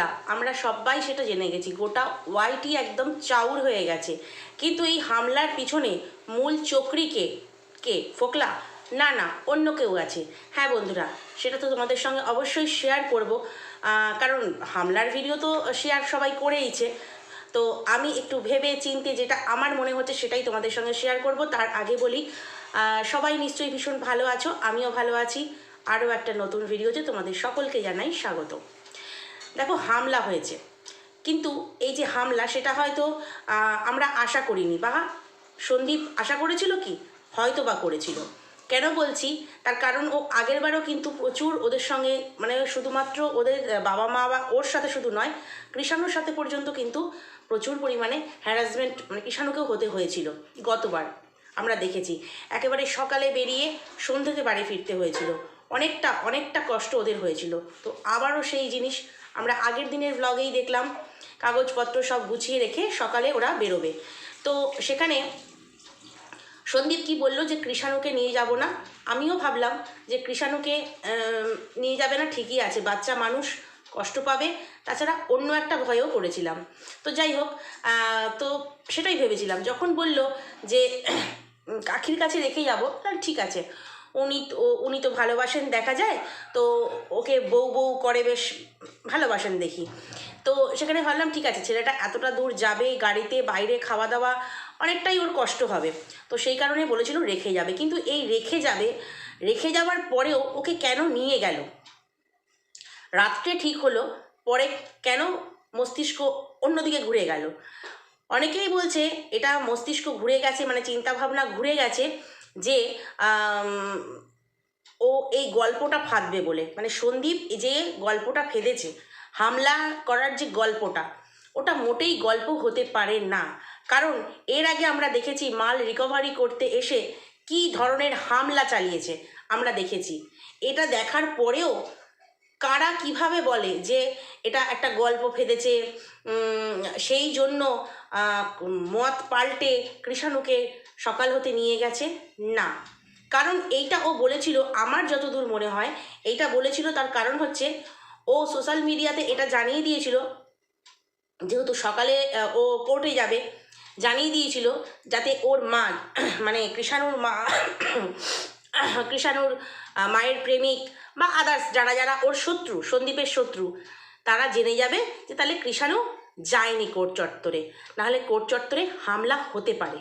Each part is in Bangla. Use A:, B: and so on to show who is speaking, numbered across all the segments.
A: হামলা আমরা সবাই সেটা জেনে গেছি। গোটা ওয়াইটি একদম চাউর হয়ে গেছে। কিন্তু এই হামলার পিছনে মূল চক্রীকে কে? ফোকলা? না না, অন্য কেউ আছে। হ্যাঁ বন্ধুরা, সেটা তো তোমাদের সঙ্গে অবশ্যই শেয়ার করব। কারণ হামলার ভিডিও তো শেয়ার সবাই করেইছে। তো আমি একটু ভেবে চিনতে যেটা আমার মনে হচ্ছে সেটাই তোমাদের সঙ্গে শেয়ার করব। তার আগে বলি সবাই নিশ্চয়ই ভীষণ ভালো আছো, আমিও ভালো আছি। আরও একটা নতুন ভিডিওতে তোমাদের সকলকে জানাই স্বাগত দেখো হামলা হয়েছে। কিন্তু এই যে হামলা, সেটা হয়তো আমরা আশা করিনি। বা সন্দীপ আশা করেছিল কি? হয়তো বা করেছিল। কেন বলছি? তার কারণ ও আগেরবারও কিন্তু প্রচুর ওদের সঙ্গে মানে শুধুমাত্র ওদের বাবা মা বা ওর সাথে শুধু নয়, কৃষাণুর সাথে পর্যন্ত কিন্তু প্রচুর পরিমাণে হ্যারাসমেন্ট মানে কৃষাণুকেও হতে হয়েছিল। গতবার আমরা দেখেছি। একেবারে সকালে বেরিয়ে সন্ধ্যেতে বাড়ি ফিরতে হয়েছিল। অনেকটা অনেকটা কষ্ট ওদের হয়েছিল। তো আবারও সেই জিনিস আমরা আগের দিনের ব্লগেই দেখলাম, কাগজপত্র সব গুছিয়ে রেখে সকালে ওরা বেরোবে। তো সেখানে সন্দীপ কি বলল যে, কৃষাণুকে নিয়ে যাব না? আমিও ভাবলাম যে, কৃষাণুকে নিয়ে যাবে না, ঠিকই আছে, বাচ্চা মানুষ কষ্ট পাবে। তাছাড়া অন্য একটা ভয়ও করেছিলাম। তো যাই হোক তো সেটাই ভেবেছিলাম। যখন বলল যে কাকির কাছে রেখে যাব ঠিক আছে। উনি তো উনি তো ভালোবাসেন, দেখা যায়? তো ওকে বউ বউ করে বেশ ভালোবাসেন দেখি। তো সেখানে ভাবলাম, ঠিক আছে, ছেলেটা এতটা দূর যাবে গাড়িতে, বাইরে খাওয়া দাওয়া, অনেকটাই ওর কষ্ট হবে। তো সেই কারণে বলেছিল রেখে যাবে। কিন্তু এই রেখে যাবে, রেখে যাওয়ার পরেও ওকে কেন নিয়ে গেল? রাত্রে ঠিক হলো, পরে কেন মস্তিষ্ক অন্যদিকে ঘুরে গেল? অনেকেই বলছে, এটা মস্তিষ্ক ঘুরে গেছে মানে চিন্তা ভাবনা ঘুরে গেছে যে ও এই গল্পটা ফাঁদবে বলে। মানে সন্দীপ যে গল্পটা ফেঁদেছে, হামলা করার যে গল্পটা, ওটা মোটেই গল্প হতে পারে না। কারণ এর আগে আমরা দেখেছি, মাল রিকভারি করতে এসে কি ধরনের হামলা চালিয়েছে আমরা দেখেছি। এটা দেখার পরেও কারা কীভাবে বলে যে, এটা একটা গল্প ফেঁদেছে সেই জন্য মত পাল্টে কৃষাণুকে সকাল হতে নিয়ে গেছে, না। কারণ এইটা ও বলেছিল, আমার যতদূর মনে হয়, এইটা বলেছিল তার কারণ হচ্ছে, ও সোশ্যাল মিডিয়াতে এটা জানিয়ে দিয়েছিল, যেহেতু সকালে ও কোর্টে যাবে, জানিয়ে দিয়েছিল যাতে ওর মা মানে কৃষাণুর মা, কৃষাণুর মায়ের প্রেমিক বা আদার্স যারা যারা ওর শত্রু, সন্দীপের শত্রু, তারা জেনে যাবে যে তাহলে কৃষাণু যায়নি কোর্ট চত্বরে। নাহলে কোর্ট চত্বরে হামলা হতে পারে।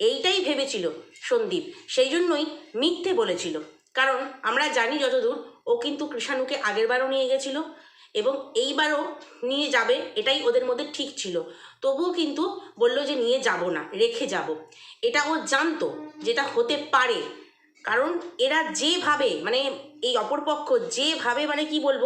A: এইটাই ভেবেছিল সন্দীপ। সেই জন্যই মিথ্যে বলেছিল। কারণ আমরা জানি যতদূর ও কিন্তু কৃষাণুকে আগেরবারও নিয়ে গেছিল এবং এইবারও নিয়ে যাবে এটাই ওদের মধ্যে ঠিক ছিল। তবুও কিন্তু বলল যে নিয়ে যাব না, রেখে যাব। এটা ও জানতো যেটা হতে পারে। কারণ এরা যেভাবে মানে এই অপরপক্ষ যেভাবে মানে কি বলব,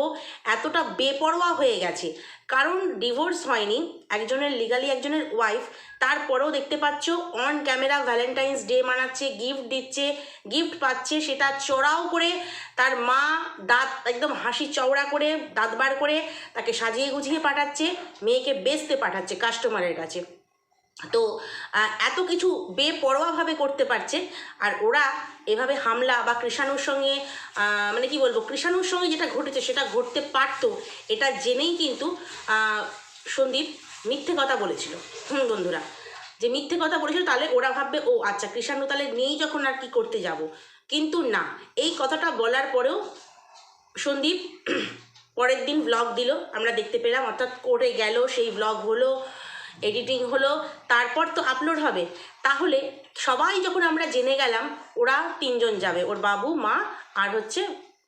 A: এতটা বেপরোয়া হয়ে গেছে। কারণ ডিভোর্স হয়নি, একজনের লিগালি একজনের ওয়াইফ তারপরেও দেখতে পাচ্ছ অন ক্যামেরা ভ্যালেন্টাইন্স ডে মানাচ্ছে গিফট দিচ্ছে গিফট পাচ্ছে, সেটা চড়াও করে তার মা দাঁত একদম হাসি চওড়া করে, দাঁত বার করে তাকে সাজিয়ে গুছিয়ে পাঠাচ্ছে, মেয়েকে বেচতে পাঠাচ্ছে কাস্টমারের কাছে। তো এত কিছু বেপরোয়াভাবে করতে পারছে। আর ওরা এভাবে হামলা বা কৃষাণুর সঙ্গে মানে কি বলব, কৃষাণুর সঙ্গে যেটা ঘটেছে সেটা ঘটতে পারতো, এটা জেনেই কিন্তু সন্দীপ মিথ্যে কথা বলেছিল। হুম, বন্ধুরা, যে মিথ্যে কথা বলেছিল, তাহলে ওরা ভাববে, ও আচ্ছা কৃষাণু তাহলে নেই যখন আর কি করতে যাব। কিন্তু না, এই কথাটা বলার পরেও সন্দীপ পরের দিন ব্লগ দিল। আমরা দেখতে পেলাম, অর্থাৎ করে গেল, সেই ব্লগ হলো এডিটিং হলো, তারপর তো আপলোড হবে। তাহলে সবাই যখন আমরা জেনে গেলাম, ওরা তিনজন যাবে, ওর বাবু, মা আর হচ্ছে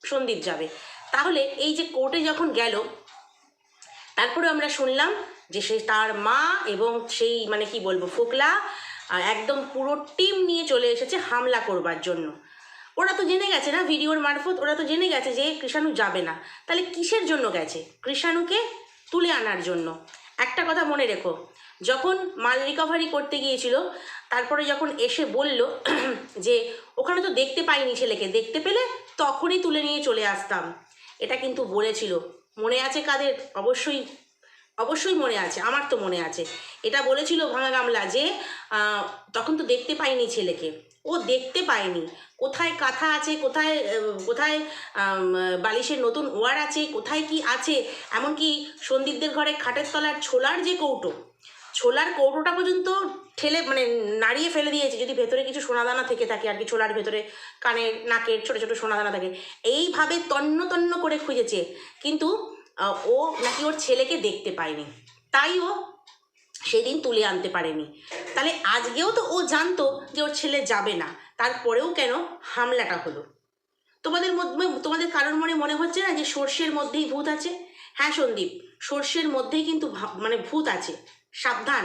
A: সন্দীপ যাবে। তাহলে এই যে কোর্টে যখন গেল, তারপরে আমরা শুনলাম যে সে তার মা এবং সেই মানে কি বলব, ফোকলা একদম পুরো টিম নিয়ে চলে এসেছে হামলা করবার জন্য। ওরা তো জেনে গেছে না, ভিডিওর মারফত, ওরা তো জেনে গেছে যে কৃষাণু যাবে না। তাহলে কিসের জন্য গেছে? কৃষাণুকে তুলে আনার জন্য। একটা কথা মনে রেখো, যখন মাল রিকভারি করতে গিয়েছিল, তারপরে যখন এসে বলল যে, ওখানে তো দেখতে পাইনি ছেলেকে, দেখতে পেলে তখনই তুলে নিয়ে চলে আসতাম। এটা কিন্তু বলেছিল। মনে আছে কাদের? অবশ্যই অবশ্যই মনে আছে, আমার তো মনে আছে। এটা বলেছিল ভাঙা গামলা যে তখন তো দেখতে পাইনি ছেলেকে। ও দেখতে পায়নি। কোথায় কাঁথা আছে, কোথায় কোথায় বালিশের নতুন ওয়ার আছে, কোথায় কি আছে, এমনকি সন্দীপদের ঘরে খাটের তলার ছোলার যে কৌটো, ছোলার কৌটোটা পর্যন্ত ঠেলে মানে নাড়িয়ে ফেলে দিয়েছে। যদি ভেতরে কিছু সোনাদানা থেকে থাকে, আর কি ছোলার ভেতরে কানের নাকের ছোট ছোট সোনাদানা থাকে, এইভাবে তন্ন তন্ন করে খুঁজেছে। কিন্তু ও নাকি ওর ছেলেকে দেখতে পায়নি। তাই ও সেদিন তুলে আনতে পারেনি। তাহলে আজকেও তো ও জানতো যে ওর ছেলে যাবে না। তারপরেও কেন হামলাটা হলো? তোমাদের মধ্যে, তোমাদের কারোর মনে মনে হচ্ছে না যে সর্ষের মধ্যেই ভূত আছে? হ্যাঁ সন্দীপ, সর্ষের মধ্যেই কিন্তু মানে ভূত আছে। সাবধান।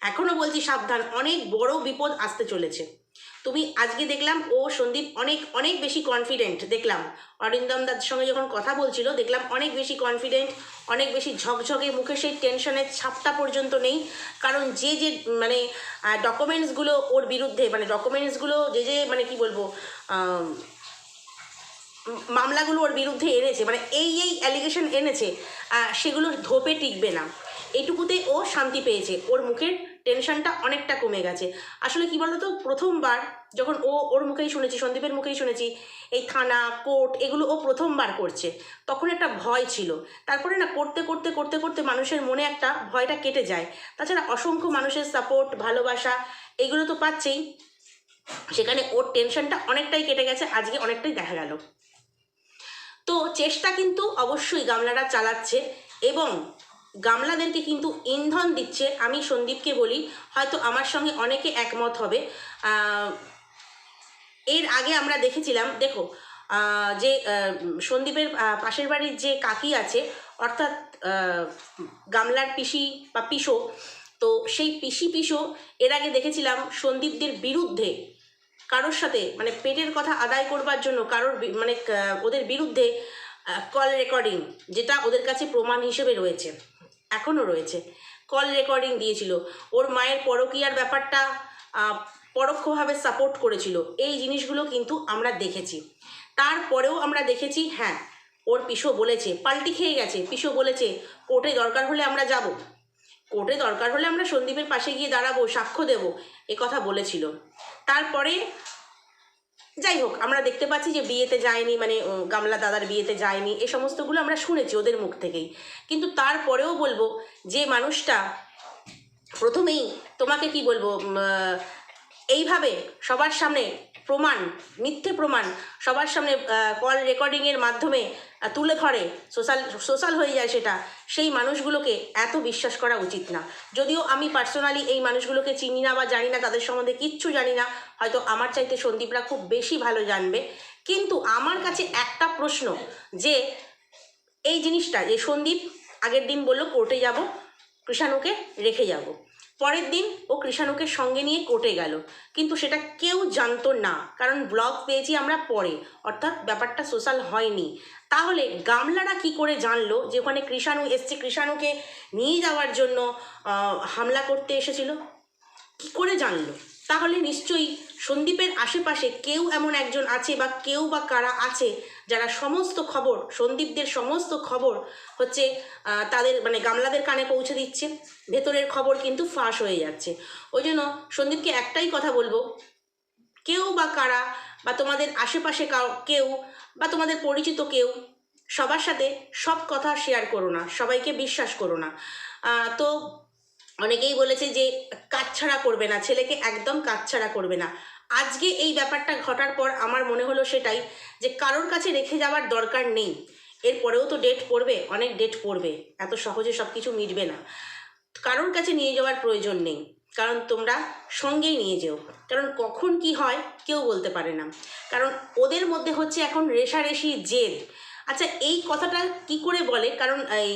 A: এখনও বলছি সাবধান। অনেক বড় বিপদ আসতে চলেছে। তুমি আজকে দেখলাম ও সন্দীপ অনেক অনেক বেশি কনফিডেন্ট দেখলাম। অরিন্দম দার সঙ্গে যখন কথা বলছিল, দেখলাম অনেক বেশি কনফিডেন্ট অনেক বেশি ঝকঝকে মুখে, সেই টেনশনের ছাপটা পর্যন্ত নেই। কারণ যে যে মানে ডকুমেন্টসগুলো ওর বিরুদ্ধে মানে ডকুমেন্টসগুলো যে যে মানে কি বলব মামলাগুলো ওর বিরুদ্ধে এনেছে মানে এই এই অ্যালিগেশন এনেছে সেগুলো ধোপে টিকবে না। এইটুকুতে ও শান্তি পেয়েছে। ওর মুখের টেনশনটা অনেকটা কমে গেছে। আসলে কি বলতো? প্রথমবার যখন ও ওর মুখেই শুনেছি, সন্দীপের মুখেই শুনেছি, এই থানা, কোর্ট এগুলো ও প্রথমবার করছে, তখন একটা ভয় ছিল। তারপরে না করতে করতে করতে করতে মানুষের মনে একটা ভয়টা কেটে যায়। তাছাড়া অসংখ্য মানুষের সাপোর্ট ভালোবাসা এগুলো তো পাচ্ছেই। সেখানে ওর টেনশনটা অনেকটাই কেটে গেছে, আজকে অনেকটাই দেখা গেল। তো চেষ্টা কিন্তু অবশ্যই গামলারা চালাচ্ছে এবং গামলাদেরকে কিন্তু ইন্ধন দিচ্ছে, আমি সন্দীপকে বলি, হয়তো আমার সঙ্গে অনেকে একমত হবে। এর আগে আমরা দেখেছিলাম, দেখো যে সন্দীপের পাশের বাড়ির যে কাকি আছে, অর্থাৎ গামলার পিসি বা পিসো, তো সেই পিসি পিসো, এর আগে দেখেছিলাম সন্দীপদের বিরুদ্ধে কারোর সাথে মানে পেটের কথা আদায় করবার জন্য কারোর মানে ওদের বিরুদ্ধে কল রেকর্ডিং যেটা ওদের কাছে প্রমাণ হিসেবে রয়েছে। এখনও রয়েছে। কল রেকর্ডিং দিয়েছিল। ওর মায়ের পরকীয়ার ব্যাপারটা পরোক্ষভাবে সাপোর্ট করেছিল। এই জিনিসগুলো কিন্তু আমরা দেখেছি। তারপরেও আমরা দেখেছি হ্যাঁ ওর পিসো বলেছে, পাল্টি খেয়ে গেছে। পিসো বলেছে, কোর্টে দরকার হলে আমরা যাব। কোর্টে দরকার হলে আমরা সন্দীপের পাশে গিয়ে দাঁড়াবো, সাক্ষ্য দেব, এ কথা বলেছিল। তারপরে যাই হোক, আমরা দেখতে পাচ্ছি যে বিয়েতে যায়নি মানে গামলা দাদার বিয়েতে যায়নি, এ সমস্তগুলো আমরা শুনেছি ওদের মুখ থেকেই। কিন্তু তারপরেও বলব যে মানুষটা প্রথমেই তোমাকে কি বলব এইভাবে সবার সামনে প্রমাণ, মিথ্যে প্রমাণ সবার সামনে কল রেকর্ডিংয়ের মাধ্যমে তুলে ধরে সোশ্যাল সোশ্যাল হয়ে যায় সেটা, সেই মানুষগুলোকে এত বিশ্বাস করা উচিত না। যদিও আমি পার্সোনালি এই মানুষগুলোকে চিনি না বা জানি না, তাদের সম্বন্ধে কিচ্ছু জানি না, হয়তো আমার চাইতে সন্দীপরা খুব বেশি ভালো জানবে। কিন্তু আমার কাছে একটা প্রশ্ন, যে এই জিনিসটা, যে সন্দীপ আগের দিন বলল, কোর্টে যাব, কৃষাণুকে রেখে যাব। পরের দিন ও কৃষাণুকে সঙ্গে নিয়ে কোর্টে গেল। কিন্তু সেটা কেউ জানতো না, কারণ ব্লগ পেয়েছি আমরা পরে। অর্থাৎ ব্যাপারটা সোশ্যাল হয়নি। তাহলে গামলারা কি করে জানলো যে ওখানে কৃষাণু এসছে, কৃষাণুকে নিয়ে যাওয়ার জন্য হামলা করতে এসেছিল? কি করে জানলো? তাহলে নিশ্চয়ই সন্দীপের আশেপাশে কেউ এমন একজন আছে বা কেউ বা কারা আছে যারা সমস্ত খবর, সন্দীপদের সমস্ত খবর হচ্ছে তাদের মানে গামলাদের কানে পৌঁছে দিচ্ছে। ভেতরের খবর কিন্তু ফাঁস হয়ে যাচ্ছে। ওই জন্য সন্দীপকে একটাই কথা বলব, কেউ বা কারা বা তোমাদের আশেপাশে কাউ বা তোমাদের পরিচিত কেউ, সবার সাথে সব কথা শেয়ার করো না, সবাইকে বিশ্বাস করো না। তো অনেকেই বলেছে যে কাচ্ছাড়া করবে না, ছেলেকে একদম কাচ্ছাড়া করবে না। আজকে এই ব্যাপারটা ঘটার পর আমার মনে হলো সেটাই যে কারোর কাছে রেখে যাওয়ার দরকার নেই। এরপরেও তো ডেট পড়বে, অনেক ডেট পড়বে। এত সহজে সব কিছু মিটবে না। কারোর কাছে নিয়ে যাওয়ার প্রয়োজন নেই। কারণ তোমরা সঙ্গেই নিয়ে যেও। কারণ কখন কি হয় কেউ বলতে পারে না। কারণ ওদের মধ্যে হচ্ছে এখন রেশারেশি জেদ। আচ্ছা এই কথাটা কি করে বলে? কারণ এই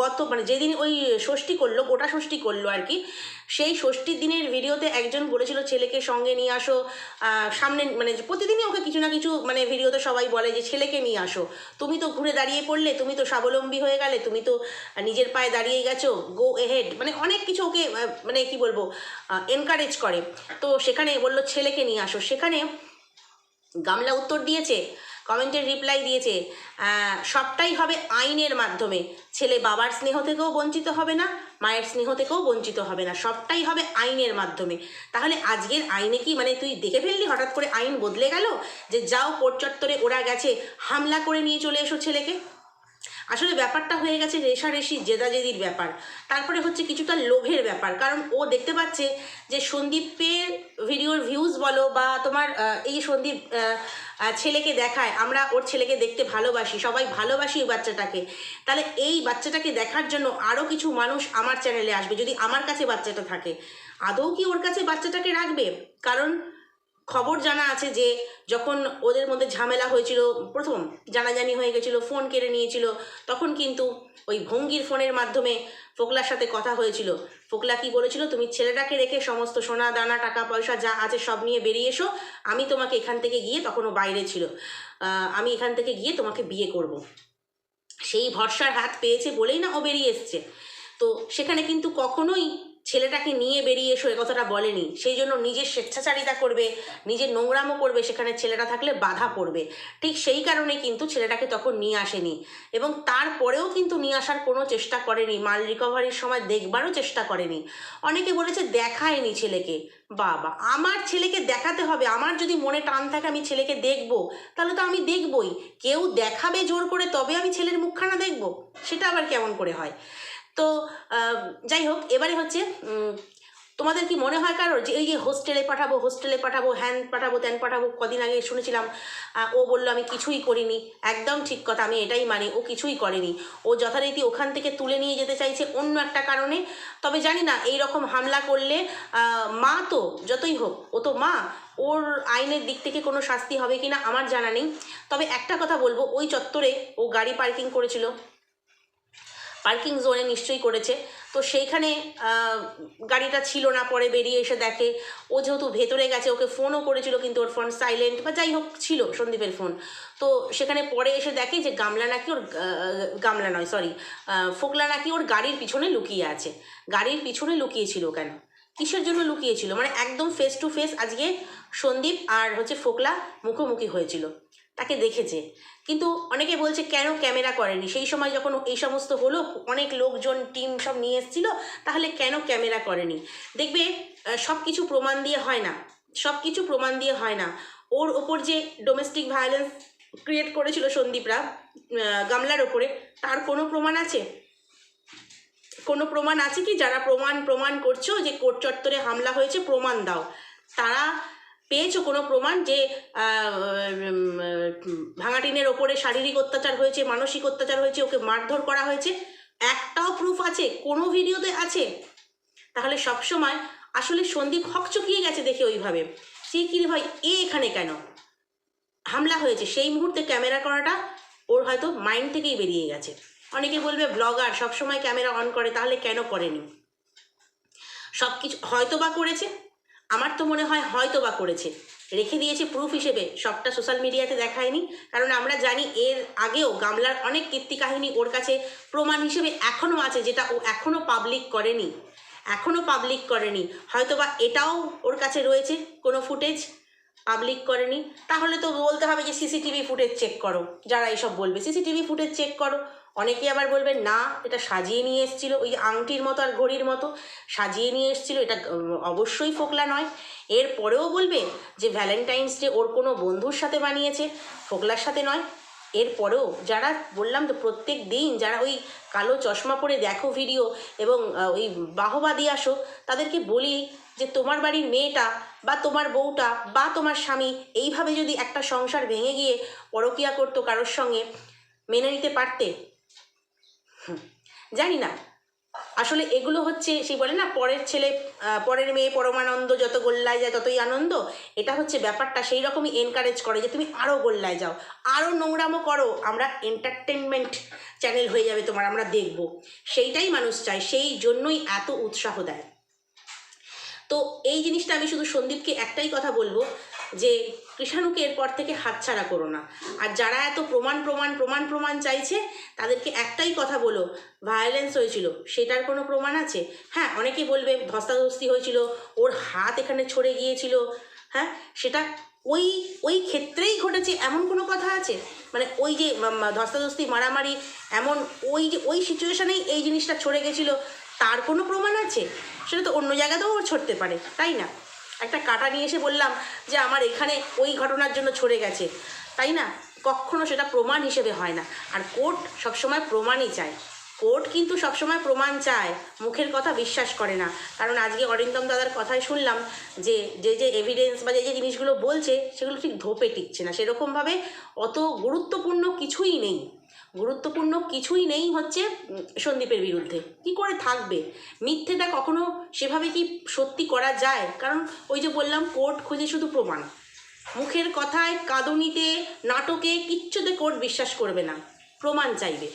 A: গত মানে যেদিন ওই ষষ্ঠী করল, গোটা ষষ্ঠী করল আর কি, সেই ষষ্ঠীর দিনের ভিডিওতে একজন বলেছিল, ছেলেকে সঙ্গে নিয়ে আসো। সামনে মানে প্রতিদিনই ওকে কিছু না কিছু মানে ভিডিওতে সবাই বলে যে, ছেলেকে নিয়ে আসো। তুমি তো ঘুরে দাঁড়িয়ে পড়লে, তুমি তো স্বাবলম্বী হয়ে গেলে, তুমি তো নিজের পায়ে দাঁড়িয়ে গেছো গো এহেড মানে অনেক কিছু ওকে মানে কি বলব এনকারেজ করে। তো সেখানে বলল, ছেলেকে নিয়ে আসো। সেখানে গামলা উত্তর দিয়েছে কমেন্টের রিপ্লাই দিয়েছে সবটাই হবে আইনের মাধ্যমে। ছেলে বাবার স্নেহ থেকেও বঞ্চিত হবে না, মায়ের স্নেহ থেকেও বঞ্চিত হবে না, সবটাই হবে আইনের মাধ্যমে। তাহলে আজকের আইনে কি মানে তুই দেখে ফেললি, হঠাৎ করে আইন বদলে গেল? যে যাও কোর্ট ওরা গেছে, হামলা করে নিয়ে চলে এসো ছেলেকে। আসলে ব্যাপারটা হয়ে গেছে রেশারেশি জেদাজেদির ব্যাপার। তারপরে হচ্ছে কিছুটা লোভের ব্যাপার, কারণ ও দেখতে পাচ্ছে যে সন্দীপের ভিডিওর ভিউজ বলো বা তোমার এই সন্দীপ ছেলেকে দেখায়, আমরা ওর ছেলেকে দেখতে ভালোবাসি, সবাই ভালোবাসি ওই বাচ্চাটাকে। তাহলে এই বাচ্চাটাকে দেখার জন্য আরও কিছু মানুষ আমার চ্যানেলে আসবে, যদি আমার কাছে বাচ্চাটা থাকে। আদৌ কি ওর কাছে বাচ্চাটাকে রাখবে? কারণ খবর জানা আছে যে যখন ওদের মধ্যে ঝামেলা হয়েছিল, প্রথম জানাজানি হয়ে গেছিল, ফোন কেড়ে নিয়েছিল, তখন কিন্তু ওই ভঙ্গির ফোনের মাধ্যমে ফোকলার সাথে কথা হয়েছিল। ফোকলা কি বলেছিল, তুমি ছেলেটাকে রেখে সমস্ত সোনা, দানা, টাকা, পয়সা যা আছে সব নিয়ে বেরিয়ে এসো, আমি তোমাকে এখান থেকে গিয়ে তখন ও বাইরে ছিল। আমি এখান থেকে গিয়ে তোমাকে বিয়ে করব। সেই ভরসার হাত পেয়েছে বলেই না ও বেরিয়ে এসছে। তো সেখানে কিন্তু কখনোই ছেলেটাকে নিয়ে বেরিয়ে এসো, এ কথাটা বলেনি। সেই জন্য নিজের স্বেচ্ছাচারিতা করবে, নিজের নোংরামও করবে, সেখানে ছেলেটা থাকলে বাধা পড়বে। ঠিক সেই কারণে কিন্তু ছেলেটাকে তখন নিয়ে আসেনি এবং তারপরেও কিন্তু নিয়ে আসার কোনো চেষ্টা করেনি। মাল রিকভারির সময় দেখবারও চেষ্টা করেনি। অনেকে বলেছে দেখায়নি ছেলেকে। বাবা, আমার ছেলেকে দেখাতে হবে। আমার যদি মনে টান থাকে আমি ছেলেকে দেখব। তাহলে তো আমি দেখবই। কেউ দেখাবে জোর করে, তবে আমি ছেলের মুখখানা দেখব। সেটা আবার কেমন করে হয়? তো যাই হোক, এবারে হচ্ছে তোমাদের কি মনে হয় কারোর যে, এই যে হোস্টেলে পাঠাবো হোস্টেলে পাঠাবো হ্যান পাঠাবো, ত্যান পাঠাবো, কদিন আগে শুনেছিলাম ও বলল, আমি কিছুই করিনি। একদম ঠিক কথা, আমি এটাই মানি, ও কিছুই করেনি। ও যথারীতি ওখান থেকে তুলে নিয়ে যেতে চাইছে অন্য একটা কারণে। তবে জানি না এই রকম হামলা করলে মা তো, যতই হোক, ও তো মা, ওর আইনের দিক থেকে কোনো শাস্তি হবে কি না আমার জানা নেই। তবে একটা কথা বলব, ওই চত্বরে ও গাড়ি পার্কিং করেছিল। পার্কিং জোনে নিশ্চয়ই করেছে। তো সেইখানে গাড়িটা ছিল না, পরে বেরিয়ে এসে দেখে, ও যেহেতু ভেতরে গেছে, ওকে ফোনও করেছিল, কিন্তু ওর ফোন সাইলেন্ট বা যাই হোক ছিল, সন্দীপের ফোন তো সেখানে পরে এসে দেখে যে গামলা নাকি ওর গামলা নয় সরি ফোকলা নাকি ওর গাড়ির পিছনে লুকিয়ে আছে। গাড়ির পিছনে লুকিয়েছিল কেন? কিসের জন্য লুকিয়েছিল? মানে একদম ফেস টু ফেস আজকে সন্দীপ আর হচ্ছে ফোকলা মুখোমুখি হয়েছিল। তাকে দেখেছে। কিন্তু অনেকে বলছে, কেন ক্যামেরা করেনি? সেই সময় যখন এই সমস্ত হলো, অনেক লোকজন, টিম সব নিয়ে এসেছিল, তাহলে কেন ক্যামেরা করেনি? দেখবে সব কিছু প্রমাণ দিয়ে হয় না। সব কিছু প্রমাণ দিয়ে হয় না। ওর ওপর যে ডোমেস্টিক ভায়োলেন্স ক্রিয়েট করেছিল সন্দীপরা গামলার ওপরে, তার কোনো প্রমাণ আছে? কোনো প্রমাণ আছে কি? যারা প্রমাণ প্রমাণ করছ যে কোর্ট চত্বরে হামলা হয়েছে, প্রমাণ দাও। তারা পেয়েছ কোনো প্রমাণ যে ভাঙাটিনের ওপরে শারীরিক অত্যাচার হয়েছে, মানসিক অত্যাচার হয়েছে, ওকে মারধর করা হয়েছে? একটাও প্রুফ আছে? কোনো ভিডিওতে আছে? তাহলে সবসময় আসলে সন্দীপ হকচকিয়ে গেছে দেখে ওইভাবে। সে কি রে ভাই? এ এখানে কেন? হামলা হয়েছে। সেই মুহূর্তে ক্যামেরা করাটা ওর হয়তো মাইন্ড থেকেই বেরিয়ে গেছে। অনেকে বলবে, ব্লগার, সবসময় ক্যামেরা অন করে, তাহলে কেন করেনি? সব কিছু হয়তো বা করেছে আমার তো মনে হয় হয়তো বা করেছে। রেখে দিয়েছে প্রুফ হিসেবে, সবটা সোশ্যাল মিডিয়াতে দেখায়নি। কারণ আমরা জানি এর আগেও গামলার অনেক কীর্তি কাহিনী ওর কাছে প্রমাণ হিসেবে এখনও আছে যেটা ও এখনও পাবলিক করেনি। এখনও পাবলিক করেনি। হয়তো বা এটাও ওর কাছে রয়েছে কোনো ফুটেজ পাবলিক করেনি। তাহলে তো বলতে হবে যে সিসিটিভি ফুটেজ চেক করো। যারা এসব বলবে সিসিটিভি ফুটেজ চেক করো। অনেকে আবার বলবে, না, এটা সাজিয়ে নিয়ে এসেছিল। ওই আংটির মতো আর ঘড়ির মতো সাজিয়ে নিয়ে এসেছিল। এটা অবশ্যই ফোকলা নয়। এর পরেও বলবে যে ভ্যালেন্টাইন্স ডে ওর কোনো বন্ধুর সাথে বানিয়েছে, ফোকলার সাথে নয়। এরপরেও যারা বললাম তো প্রত্যেক দিন যারা ওই কালো চশমা পরে দেখো ভিডিও এবং ওই বাহবা দিয়ে আসো, তাদেরকে বলি যে, তোমার বাড়ির মেয়েটা বা তোমার বউটা বা তোমার স্বামী এইভাবে যদি একটা সংসার ভেঙে গিয়ে পরকিয়া করতো কারোর সঙ্গে, মেনে নিতে পারতে? জানি না। আসলে এগুলো হচ্ছে, সেই বলে না, পরের ছেলে পরের মেয়ে, পরমানন্দ, যত গোল্লায় যায় ততই আনন্দ। এটা হচ্ছে ব্যাপারটা, সেই রকমই এনকারেজ করে যে তুমি আরও গোল্লায় যাও। আরও নোংরামো করো, আমরা এন্টারটেনমেন্ট চ্যানেল হয়ে যাবে তোমার, আমরা দেখব। সেইটাই মানুষ চায়, সেই জন্যই এত উৎসাহ দেয়। তো এই জিনিসটা আমি শুধু সন্দীপকে একটাই কথা বলব যে কৃষাণুকে এরপর থেকে হাতছাড়া করো না। আর যারা এত প্রমাণ প্রমাণ প্রমাণ প্রমাণ চাইছে, তাদেরকে একটাই কথা বলো ভায়োলেন্স হয়েছিল, সেটার কোনো প্রমাণ আছে? হ্যাঁ অনেকে বলবে ধস্তাধস্তি হয়েছিল, ওর হাত এখানে ছড়ে গিয়েছিল হ্যাঁ সেটা ওই ওই ক্ষেত্রেই ঘটেছে, এমন কোনো কথা আছে? মানে ওই যে ধস্তাধস্তি, মারামারি, এমন ওই যে, ওই সিচুয়েশানেই এই জিনিসটা ছড়ে গেছিল, তার কোনো প্রমাণ আছে? সেটা তো অন্য জায়গাতেও ও ছড়তে পারে, তাই না? একটা কাটা নিয়ে এসে বললাম যে আমার এখানে ওই ঘটনার জন্য ছড়ে গেছে। তাই না? কখনো সেটা প্রমাণ হিসেবে হয় না। আর কোর্ট সবসময় প্রমাণই চায়। কোর্ট কিন্তু সবসময় প্রমাণ চায়। মুখের কথা বিশ্বাস করে না। কারণ আজকে অরিন্দম দাদার কথাই শুনলাম যে যে যে এভিডেন্স বা যে যে জিনিসগুলো বলছে, সেগুলো ঠিক ধোপে টিকছে না। সেরকমভাবে অত গুরুত্বপূর্ণ কিছুই নেই। গুরুত্বপূর্ণ কিছুই নেই হচ্ছে সন্দীপের বিরুদ্ধে। কি করে থাকবে? মিথ্যেটা কখনো সেভাবে কি সত্যি করা যায়? কারণ ওই যে বললাম, কোর্ট খুঁজে শুধু প্রমাণ। মুখের কথায় কাঁদুনিতে, নাটকে কিচ্ছুতে কোর্ট বিশ্বাস করবে না। প্রমাণ চাইবে।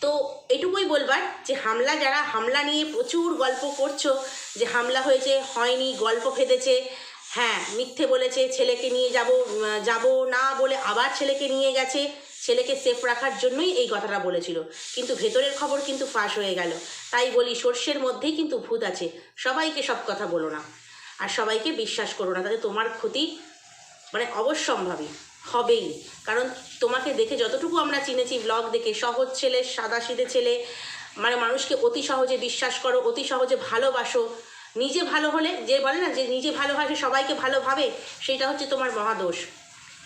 A: তো এটুকুই বলবার যে, হামলা যারা, হামলা নিয়ে প্রচুর গল্প করছ, যে হামলা হয়েছে, হয়নি, গল্প ফেঁদেছে হ্যাঁ মিথ্যে বলেছে, ছেলেকে নিয়ে যাব যাব না বলে আবার ছেলেকে নিয়ে গেছে। ছেলেকে সেফ রাখার জন্যই এই কথাটা বলেছিল। কিন্তু ভেতরের খবর কিন্তু ফাঁস হয়ে গেল। তাই বলি, সর্ষের মধ্যেই কিন্তু ভূত আছে। সবাইকে সব কথা বলো না। আর সবাইকে বিশ্বাস করো না, তাতে তোমার ক্ষতি মানে অবশ্যম্ভাবী হবেই। কারণ তোমাকে দেখে যতটুকু আমরা চিনেছি ব্লগ দেখে, সহজ ছেলে সাদাসিধে ছেলে মানে মানুষকে অতি সহজে বিশ্বাস করো, অতি সহজে ভালোবাসো। নিজে ভালো হলে, যে বলে না যে নিজে ভালোবাসে সবাইকে ভালো ভাবে, সেটা হচ্ছে তোমার মহাদোষ।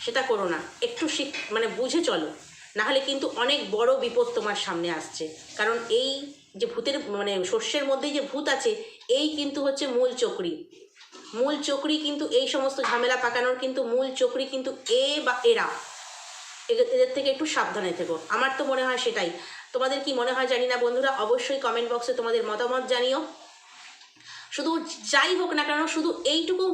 A: সেটা করো না। একটু শিখ মানে বুঝে চলো। নাহলে কিন্তু অনেক বড় বিপদ তোমার সামনে আসছে। কারণ এই যে ভূতের মানে শস্যের মধ্যেই যে ভূত আছে, এই কিন্তু হচ্ছে মূল চক্রী। মূল চক্রী কিন্তু এই সমস্ত ঝামেলা পাকানোর কিন্তু মূল চক্রী কিন্তু এ বা এরা। এদের থেকে একটু সাবধানে থেকো। আমার তো মনে হয় সেটাই। তোমাদের কি মনে হয় জানি না বন্ধুরা, অবশ্যই কমেন্ট বক্সে তোমাদের মতামত জানিও। শুধু যাই হোক না কেন, শুধু এইটুকু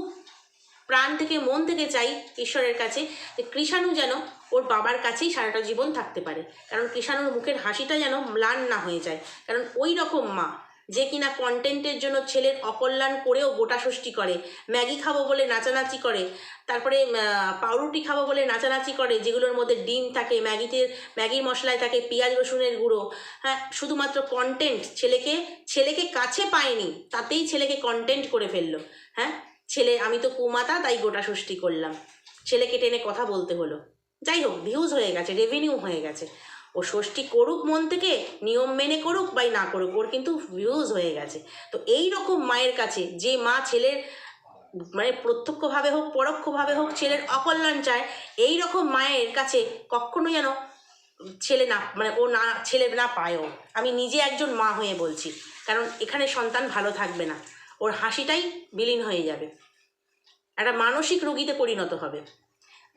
A: প্রাণ থেকে, মন থেকে চাই ঈশ্বরের কাছে যে কৃষাণু যেন ওর বাবার কাছেই সারাটা জীবন থাকতে পারে। কারণ কৃষাণুর মুখের হাসিটা যেন ম্লান না হয়ে যায়। কারণ ওই রকম মা যে কিনা কন্টেন্টের জন্য ছেলের অকল্যাণ করেও গোটা ষষ্ঠী করে। ম্যাগি খাব বলে নাচানাচি করে। তারপরে পাউরুটি খাব বলে নাচানাচি করে, যেগুলোর মধ্যে ডিম থাকে, ম্যাগিতে, ম্যাগির মশলায় থাকে পেঁয়াজ, রসুনের গুঁড়ো। হ্যাঁ শুধুমাত্র কন্টেন্ট ছেলেকে ছেলেকে কাছে পায়নি, তাতেই ছেলেকে কন্টেন্ট করে ফেলল। হ্যাঁ ছেলে, আমি তো কুমাতা, তাই গোটা ষষ্ঠী করলাম। ছেলেকে টেনে কথা বলতে হলো। যাই হোক ভিউজ হয়ে গেছে রেভিনিউ হয়ে গেছে। ও ষষ্ঠী করুক মন থেকে, নিয়ম মেনে করুক বাই না করুক, ওর কিন্তু ভিউজ হয়ে গেছে। তো এই রকম মায়ের কাছে যে মা ছেলের মানে প্রত্যক্ষভাবে হোক, পরোক্ষভাবে হোক, ছেলের অকল্যাণ চায়, এই রকম মায়ের কাছে কখনো যেন ছেলে না মানে ও না, ছেলে না পায়ও আমি নিজে একজন মা হয়ে বলছি, কারণ এখানে সন্তান ভালো থাকবে না। ওর হাসিটাই বিলীন হয়ে যাবে। একটা মানসিক রুগীতে পরিণত হবে।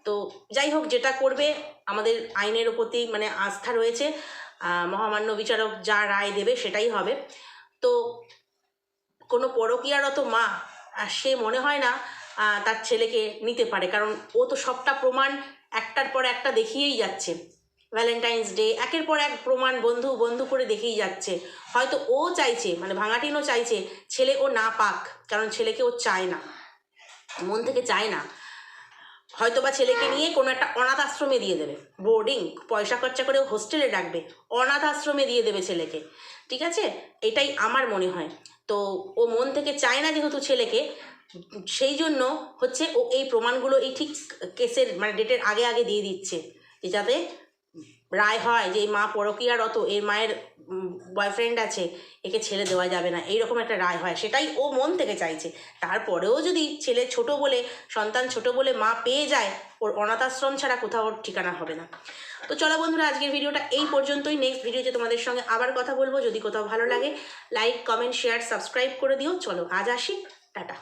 A: তো যাই হোক, যেটা করবে, আমাদের আইনের প্রতি মানে আস্থা রয়েছে মহামান্য বিচারক যা রায় দেবে সেটাই হবে। তো কোনো পরকীয়ারত মা সে মনে হয় না তার ছেলেকে নিতে পারে, কারণ ও তো সবটা প্রমাণ একটার পর একটা দেখিয়েই যাচ্ছে। ভ্যালেন্টাইন্স ডে একের পর এক প্রমাণ বন্ধু বন্ধু করে দেখেই যাচ্ছে। হয়তো ও চাইছে মানে ভাঙাটিনও চাইছে, ছেলে ও না পাক, কারণ ছেলেকে ও চায় না, মন থেকে চায় না। হয়তো বা ছেলেকে নিয়ে কোনো একটা অনাথ আশ্রমে দিয়ে দেবে। বোর্ডিং পয়সা খরচা করে হোস্টেলে ডাকবে অনাথ আশ্রমে দিয়ে দেবে ছেলেকে। ঠিক আছে? এটাই আমার মনে হয়। তো ও মন থেকে চায় না যেহেতু ছেলেকে, সেই জন্য হচ্ছে ও এই প্রমাণগুলো এই ঠিক কেসের মানে ডেটের আগে আগে দিয়ে দিচ্ছে। যে যাতে রায় হয় যে, এই মা পরকীয়ারত এর মায়ের বয়ফ্রেন্ড আছে, একে ছেড়ে দেওয়া যাবে না। এইরকম একটা রায় হয়। সেটাই ও মন থেকে চাইছে। তারপরেও যদি ছেলে ছোট বলে, সন্তান ছোট বলে মা পেয়ে যায়, ওর অনাথ আশ্রম ছাড়া কোথাও ওর ঠিকানা হবে না। তো চলো বন্ধুরা, আজকের ভিডিওটা এই পর্যন্তই। নেক্সট ভিডিওতে তোমাদের সঙ্গে আবার কথা বলব। যদি কোথাও ভালো লাগে লাইক কমেন্ট শেয়ার সাবস্ক্রাইব করে দিও। চলো, আজ আসি। টাটা।